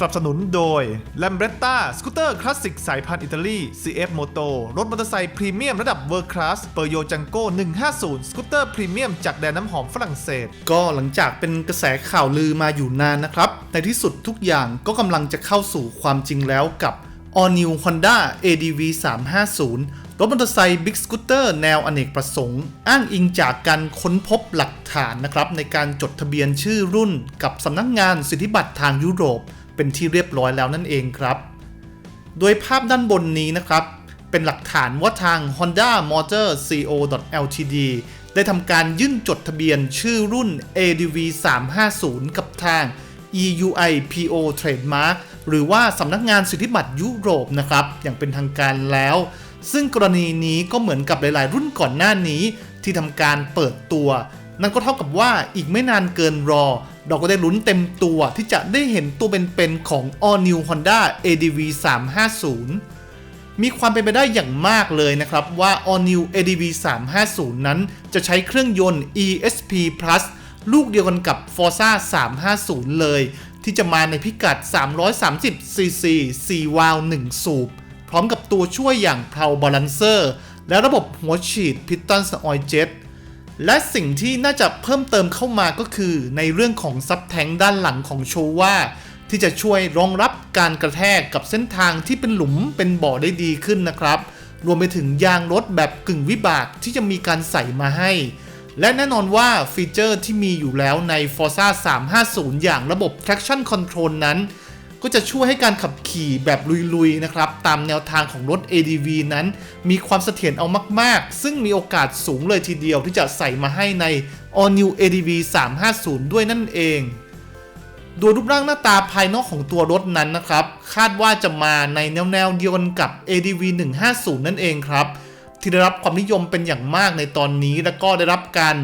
สนับสนุนโดย l a m b r e t t a สกูตเตอร์คลาสสิกสายพันธุ์อิตาลี CF Moto รถมอเตอร์ไซค์พรีเมียมระดับเวอร์คลาสเปอร์โยจังโก้150 สกูตเตอร์พรีเมียมจากแดนน้ำหอมฝรั่งเศส ก็หลังจากเป็นกระแสข่าวลือมาอยู่นานนะครับ ในที่สุดทุกอย่างก็กำลังจะเข้าสู่ความจริงแล้วกับ All New Honda ADV 350รถมอเตอร์ไซค์บิ๊กสกูตเตอร์แนวอเนกประสงค์ อ้างอิงจากการค้นพบหลักฐานนะครับ ในการจดทะเบียนชื่อรุ่นกับสำนักงงานสิทธิบัตรทางยุโรป เป็นที่เรียบร้อยแล้วนั่นเองครับ โดยภาพด้านบนนี้นะครับ เป็นหลักฐานว่าทาง Honda Motor Co Ltd ได้ทำการยื่นจดทะเบียนชื่อรุ่น ADV 350 กับทาง EUI PO Trademark หรือว่าสำนักงานสิทธิบัตรยุโรปนะครับ อย่างเป็นทางการแล้ว ซึ่งกรณีนี้ก็เหมือนกับหลาย ๆ รุ่นก่อนหน้านี้ที่ทำการเปิดตัว นั่นก็เท่ากับว่าอีกไม่นานเกินรอ เราก็ได้ลุ้นเต็มตัวที่จะได้เห็นตัวเป็นๆของ All New Honda ADV 350 มีความเป็นไปได้อย่างมากเลยนะครับว่า All New ADV 350 นั้นจะใช้เครื่องยนต์ ESP Plus ลูกเดียวกันกับ Forza 350 เลย ที่จะมาในพิกัด 330 cc 4วาล์ว1สูบ พร้อมกับตัวช่วยอย่าง p r o Balancer และระบบหัวฉีด Piston Oil Jet และสิ่งที่น่าจะเพิ่มเติมเข้ามาก็คือ ในเรื่องของซับแทงด้านหลังของโชว่าที่จะช่วยรองรับการกระแทกกับเส้นทางที่เป็นหลุมเป็นบ่อได้ดีขึ้นนะครับ รวมไปถึงยางรถแบบกึ่งวิบากที่จะมีการใส่มาให้ และแน่นอนว่าฟีเจอร์ที่มีอยู่แล้วใน Forza 350 อย่างระบบ traction control นั้น ก็จะช่วยให้การขับขี่แบบลุยๆนะครับตามแนวทางของรถ ADV นั้น มีความเสถียรเอามากๆ ซึ่งมีโอกาสสูงเลยทีเดียวที่จะใส่มาให้ใน All New ADV 350 ด้วยนั่นเองโดยรูปร่างหน้าตาภายนอกของตัวรถนั้นนะครับ คาดว่าจะมาในแนวแนวๆเดียวกันกับ ADV 150 นั่นเองครับ ที่ได้รับความนิยมเป็นอย่างมากในตอนนี้ แล้วก็ได้รับการ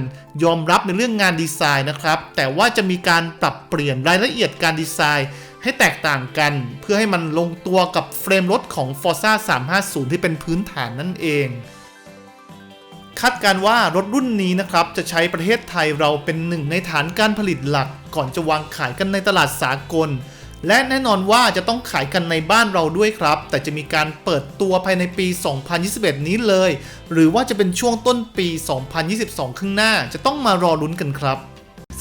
ยอมรับในเรื่องงานดีไซน์นะครับ แต่ว่าจะมีการปรับเปลี่ยนรายละเอียดการดีไซน์ ให้แตกต่างกัน เพื่อให้มันลงตัวกับเฟรมรถของ Forza 350 ที่เป็นพื้นฐานนั่นเอง คาดการว่ารถรุ่นนี้นะครับ จะใช้ประเทศไทยเราเป็นหนึ่งในฐานการผลิตหลัก ก่อนจะวางขายกันในตลาดสากล และแน่นอนว่าจะต้องขายกันในบ้านเราด้วยครับ แต่จะมีการเปิดตัวภายในปี 2021 นี้เลย หรือว่าจะเป็นช่วงต้นปี 2022 ข้างหน้าจะต้องมารอลุ้นกันครับ